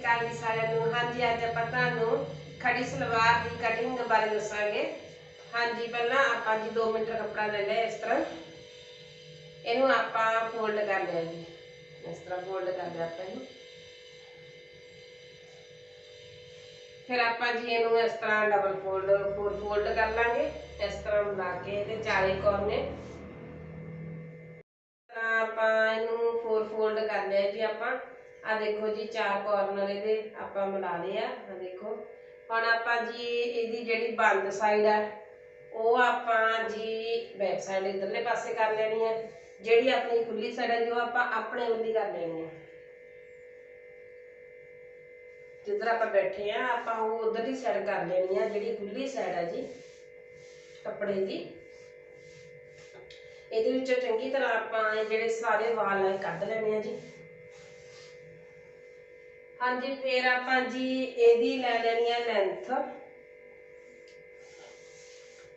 ਅਕਾਲ ਜੀ ਸਾਰਿਆਂ ਨੂੰ, ਹਾਂਜੀ, ਅੱਜ ਆਪਾਂ ਤੁਹਾਨੂੰ ਖੜੀ ਸਲਵਾਰ ਦੀ ਕਟਿੰਗ ਬਾਰੇ ਦੱਸਾਂਗੇ। ਹਾਂਜੀ, ਪਹਿਲਾਂ ਆਪਾਂ ਜੀ 2 ਮੀਟਰ ਕੱਪੜਾ ਲੈ ਲਿਆ ਇਸ ਤਰ੍ਹਾਂ। ਇਹਨੂੰ ਆਪਾਂ ਫੋਲਡ ਕਰ ਲਿਆ ਜੀ। ਇਸ ਤਰ੍ਹਾਂ ਫੋਲਡ ਕਰ ਲਿਆ ਆਪਾਂ ਇਹਨੂੰ। ਫਿਰ ਆਪਾਂ ਜੀ ਇਹਨੂੰ ਇਸ ਤਰ੍ਹਾਂ ਡਬਲ ਫੋਲਡ ਫੋਰ ਫੋਲਡ ਕਰ ਲਾਂਗੇ। ਇਸ ਤਰ੍ਹਾਂ ਬਣਾ ਕੇ ਇਹਦੇ ਚਾਰੇ ਕੋਨੇ ਆਪਾਂ ਇਹਨੂੰ ਫੋਰ ਫੋਲਡ ਕਰ ਲਿਆ ਜੀ ਆਪਾਂ। ਆ ਦੇਖੋ ਜੀ, ਚਾਰ ਕਾਰਨਰ ਇਹਦੇ ਆਪਾਂ ਮਿਲਾ ਲਏ ਆ। ਦੇਖੋ। ਹੁਣ ਆਪਾਂ ਜੀ ਇਹਦੀ ਜਿਹੜੀ ਬੰਦ ਸਾਈਡ ਆ, ਉਹ ਆਪਾਂ ਜੀ ਬੈਕ ਸਾਈਡ ਇਧਰਲੇ ਪਾਸੇ ਕਰ ਲੈਣੀ ਆ। ਜਿਹੜੀ ਆਪਣੀ ਖੁੱਲੀ ਸਾਈਡ ਹੈ ਜੋ ਆਪਾਂ ਆਪਣੇ ਵੱਲੀ ਕਰ ਲੈਣੀ ਆ। ਜਿੱਧਰ ਆਪਾਂ ਬੈਠੇ ਆ, ਆਪਾਂ ਉਹ ਉਧਰਲੀ ਸਾਈਡ ਕਰ ਲੈਣੀ ਆ, ਜਿਹੜੀ ਖੁੱਲੀ ਸਾਈਡ ਆ ਜੀ, ਕੱਪੜੇ ਦੀ। ਇਹਦੇ ਵਿੱਚੋਂ ਚੰਗੀ ਤਰ੍ਹਾਂ ਆਪਾਂ ਇਹ ਜਿਹੜੇ ਸਾਰੇ ਵਾਲ ਕੱਢ ਲੈਣੇ ਆ ਜੀ। ਹਾਂਜੀ, ਫੇਰ ਆਪਾਂ ਜੀ ਇਹਦੀ ਲੈ ਲੈਣੀ ਆ ਲੈਂਥ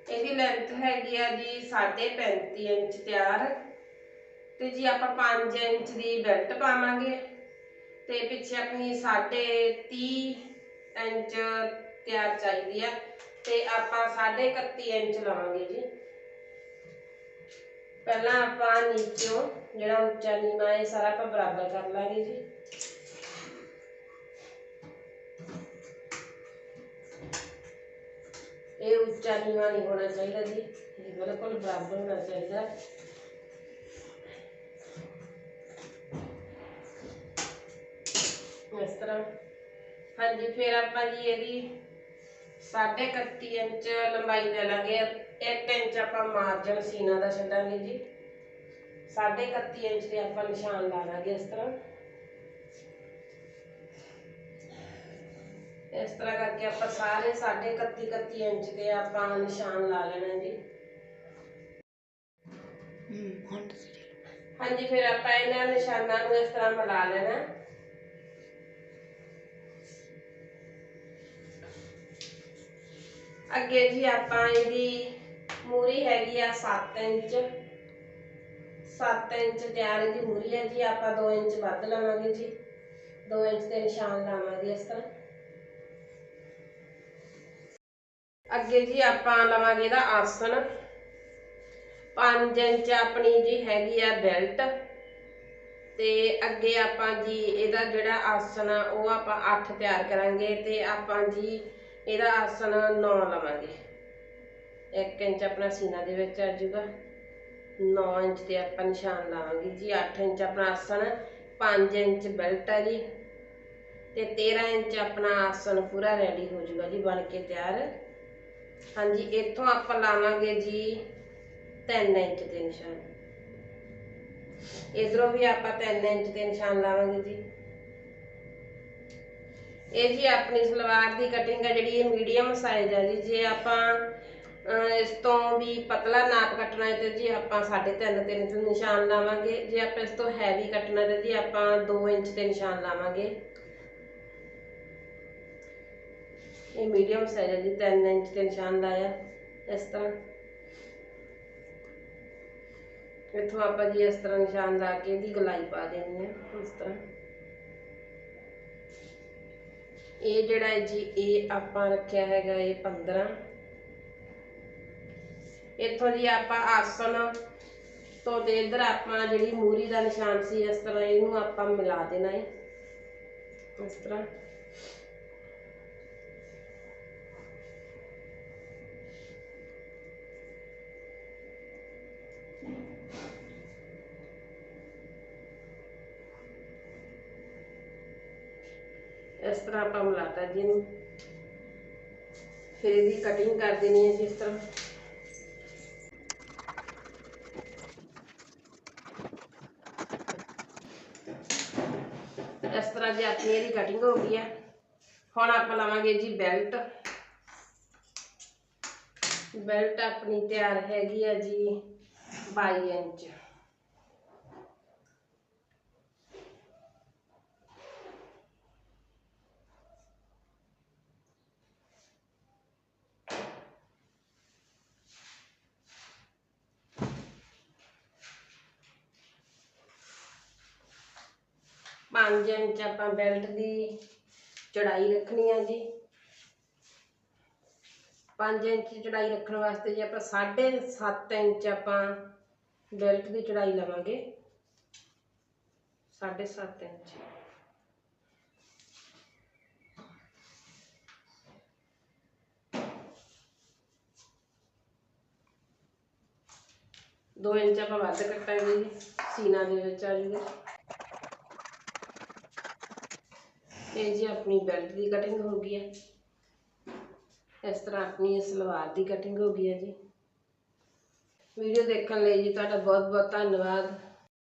ਇਹਦੀ ਲੈਂਥ ਹੈਗੀ ਆ ਜੀ 35 ਇੰਚ ਤਿਆਰ। ਤੇ ਜੀ ਆਪਾਂ 5 ਇੰਚ ਦੀ ਬੈਲਟ ਪਾਵਾਂਗੇ। ਤੇ ਪਿੱਛੇ ਆਪਣੀ 30 ਇੰਚ ਤਿਆਰ ਚਾਹੀਦੀ ਆ। ਤੇ ਆਪਾਂ 31 ਇੰਚ ਲਵਾਂਗੇ ਜੀ। ਪਹਿਲਾਂ ਆਪਾਂ ਨੀਚੋਂ ਜਿਹੜਾ ਉੱਚਾ ਨੀਵਾਂ ਇਹ ਸਾਰਾ ਆਪਾਂ ਬਰਾਬਰ ਕਰ ਲਾਂਗੇ ਜੀ। ਇਹ ਉੱਚਾ ਨੀਵਾਂ ਨਹੀਂ ਹੋਣਾ ਚਾਹੀਦਾ ਜੀ। ਬਿਲਕੁਲ ਬਰਾਬਰ ਹੋਣਾ ਚਾਹੀਦਾ। ਇਸ ਤਰ੍ਹਾਂ। ਹਾਂਜੀ, ਫਿਰ ਆਪਾਂ ਜੀ ਇਹਦੀ 31 ਇੰਚ ਲੰਬਾਈ ਲੈ ਲਾਂਗੇ। 1 ਇੰਚ ਆਪਾਂ ਮਾਰਜਨ ਸੀਨਾ ਦਾ ਛੱਡਾਂਗੇ ਜੀ। 31 ਇੰਚ ਤੇ ਆਪਾਂ ਨਿਸ਼ਾਨ ਲਾ ਲਾਂਗੇ ਇਸ ਤਰ੍ਹਾਂ। ਇਸ ਤਰ੍ਹਾਂ ਕਰਕੇ ਆਪਾਂ ਸਾਰੇ 31 31 ਇੰਚ ਤੇ ਆਪਾਂ ਨਿਸ਼ਾਨ ਲਾ ਲੈਣਾ ਜੀ। ਹਾਂਜੀ ਫਿਰ ਆਪਾਂ ਇਹਨਾਂ ਨਿਸ਼ਾਨਾਂ ਨੂੰ ਇਸ ਤਰ੍ਹਾਂ ਮਿਲਾ ਲੈਣਾ। ਅੱਗੇ ਜੀ ਆਪਾਂ ਇਹਦੀ ਮੂਰੀ ਹੈਗੀ ਆ 7 ਇੰਚ। 7 ਇੰਚ ਤਿਆਰ ਦੀ ਮੂਰੀ ਹੈ ਜੀ ਆਪਾਂ 2 ਇੰਚ ਵੱਧ ਲਵਾਂਗੇ ਜੀ। 2 ਇੰਚ ਤੇ ਨਿਸ਼ਾਨ ਲਾਵਾਂਗੇ ਇਸ ਤਰ੍ਹਾਂ। ਅੱਗੇ ਜੀ ਆਪਾਂ ਲਵਾਂਗੇ ਇਹਦਾ ਆਸਨ 5 ਇੰਚ ਆਪਣੀ ਜੀ ਹੈਗੀ ਆ ਬੈਲਟ। ਤੇ ਅੱਗੇ ਆਪਾਂ ਜੀ ਇਹਦਾ ਜਿਹੜਾ ਆਸਨ ਆ, ਉਹ ਆਪਾਂ 8 ਤਿਆਰ ਕਰਾਂਗੇ ਤੇ ਆਪਾਂ ਜੀ ਇਹਦਾ ਆਸਣ 9 ਲਵਾਂਗੇ। 1 ਇੰਚ ਆਪਣਾ ਸੀਨਾ ਦੇ ਵਿੱਚ ਆ ਜੂਗਾ 9 ਇੰਚ ਤੇ ਆਪਾਂ ਨਿਸ਼ਾਨ ਲਾਵਾਂਗੇ ਜੀ। 8 ਇੰਚ ਆਪਣਾ ਆਸਣ 5 ਇੰਚ ਬੈਲਟ ਆ ਜੀ। ਤੇ 13 ਇੰਚ ਆਪਣਾ ਆਸਨ ਪੂਰਾ ਰੈਡੀ ਹੋ ਜਾਊਗਾ ਜੀ, ਬਣ ਕੇ ਤਿਆਰ। ਹਾਂਜੀ, ਇੱਥੋਂ ਆਪਾਂ ਲਾਵਾਂਗੇ ਜੀ 3 ਇੰਚ ਤੇ ਨਿਸ਼ਾਨ। ਇਧਰੋਂ ਵੀ ਆਪਾਂ 3 ਇੰਚ ਤੇ ਨਿਸ਼ਾਨ ਲਾਵਾਂਗੇ ਜੀ। ਇਹ ਜੀ ਆਪਣੀ ਸਲਵਾਰ ਦੀ ਕਟਿੰਗ ਹੈ ਜਿਹੜੀ ਇਹ ਮੀਡੀਅਮ ਸਾਈਜ਼ ਹੈ ਜੀ। ਜੇ ਆਪਾਂ ਇਸ ਤੋਂ ਵੀ ਪਤਲਾ ਨਾਪ ਕੱਟਣਾ ਹੈ ਤੇ ਜੀ ਆਪਾਂ 3.5 ਤੇ ਨਿਸ਼ਾਨ ਲਾਵਾਂਗੇ। ਜੇ ਆਪਾਂ ਇਸ ਤੋਂ ਹੈਵੀ ਕੱਟਣਾ ਤੇ ਜੀ ਆਪਾਂ 2 ਇੰਚ ਦੇ ਨਿਸ਼ਾਨ ਲਾਵਾਂਗੇ। ਇਹ ਮੀਡੀਅਮ ਸਾਈਜ਼ ਹੈ ਜੀ 3 ਇੰਚ ਤੇ ਨਿਸ਼ਾਨ ਲਾਇਆ ਇਸ ਤਰ੍ਹਾਂ। ਇੱਥੋਂ ਆਪਾਂ ਜੀ ਇਸ ਤਰ੍ਹਾਂ ਨਿਸ਼ਾਨ ਲਾ ਕੇ ਇਹਦੀ ਗਲਾਈ ਪਾ ਦੇਣੀ ਹੈ ਇਸ ਤਰ੍ਹਾਂ। ਇਹ ਜਿਹੜਾ ਹੈ ਜੀ, ਇਹ ਆਪਾਂ ਰੱਖਿਆ ਹੈਗਾ ਇਹ 15 ਇੱਥੋਂ ਜੀ ਆਪਾਂ ਆਸਣ ਤੋਂ ਦੇ ਇਧਰ ਆਪਾਂ ਜਿਹੜੀ ਮੂਰੀ ਦਾ ਨਿਸ਼ਾਨ ਸੀ, ਇਸ ਤਰ੍ਹਾਂ ਇਹਨੂੰ ਆਪਾਂ ਮਿਲਾ ਦੇਣਾ ਹੈ ਇਸ ਤਰ੍ਹਾਂ। ਇਸ ਤਰ੍ਹਾਂ ਆਪਾਂ ਮਿਲਾਤਾ ਜੀ ਇਹਨੂੰ। ਫਿਰ ਇਹਦੀ ਕਟਿੰਗ ਕਰ ਦੇਣੀ ਹੈ ਜੀ ਇਸ ਤਰ੍ਹਾਂ। ਇਸ ਤਰ੍ਹਾਂ ਜੀ ਆਪਣੀ ਇਹਦੀ ਕਟਿੰਗ ਹੋ ਗਈ ਹੈ, ਹੁਣ ਆਪਾਂ ਲਵਾਂਗੇ ਜੀ ਬੈਲਟ ਬੈਲਟ ਆਪਣੀ ਤਿਆਰ ਹੈਗੀ ਆ ਜੀ 22 ਇੰਚ। ਪੰਜ ਇੰਚ ਆਪਾਂ ਬੈਲਟ ਦੀ ਚੜਾਈ ਰੱਖਣੀ ਆ ਜੀ। 5 ਇੰਚ ਚੜਾਈ ਰੱਖਣ ਵਾਸਤੇ ਜੇ ਆਪਾਂ 7.5 ਇੰਚ ਆਪਾਂ ਬੈਲਟ ਦੀ ਚੜਾਈ ਲਵਾਂਗੇ। 7.5 ਇੰਚ। ਦੋ ਇੰਚ ਆਪਾਂ ਵੱਧ ਕੱਟਾਂਗੇ ਜੀ, ਸੀਨਾ ਦੇ ਵਿੱਚ ਆ ਜੂਗਾ। ਇਹ ਜੀ ਆਪਣੀ ਬੈਲਟ ਦੀ ਕਟਿੰਗ ਹੋ ਗਈ ਹੈ। ਇਸ ਤਰ੍ਹਾਂ ਆਪਣੀ ਸਲਵਾਰ ਦੀ ਕਟਿੰਗ ਹੋ ਗਈ ਹੈ ਜੀ। ਵੀਡੀਓ ਦੇਖਣ ਲਈ ਜੀ ਤੁਹਾਡਾ ਬਹੁਤ ਬਹੁਤ ਧੰਨਵਾਦ।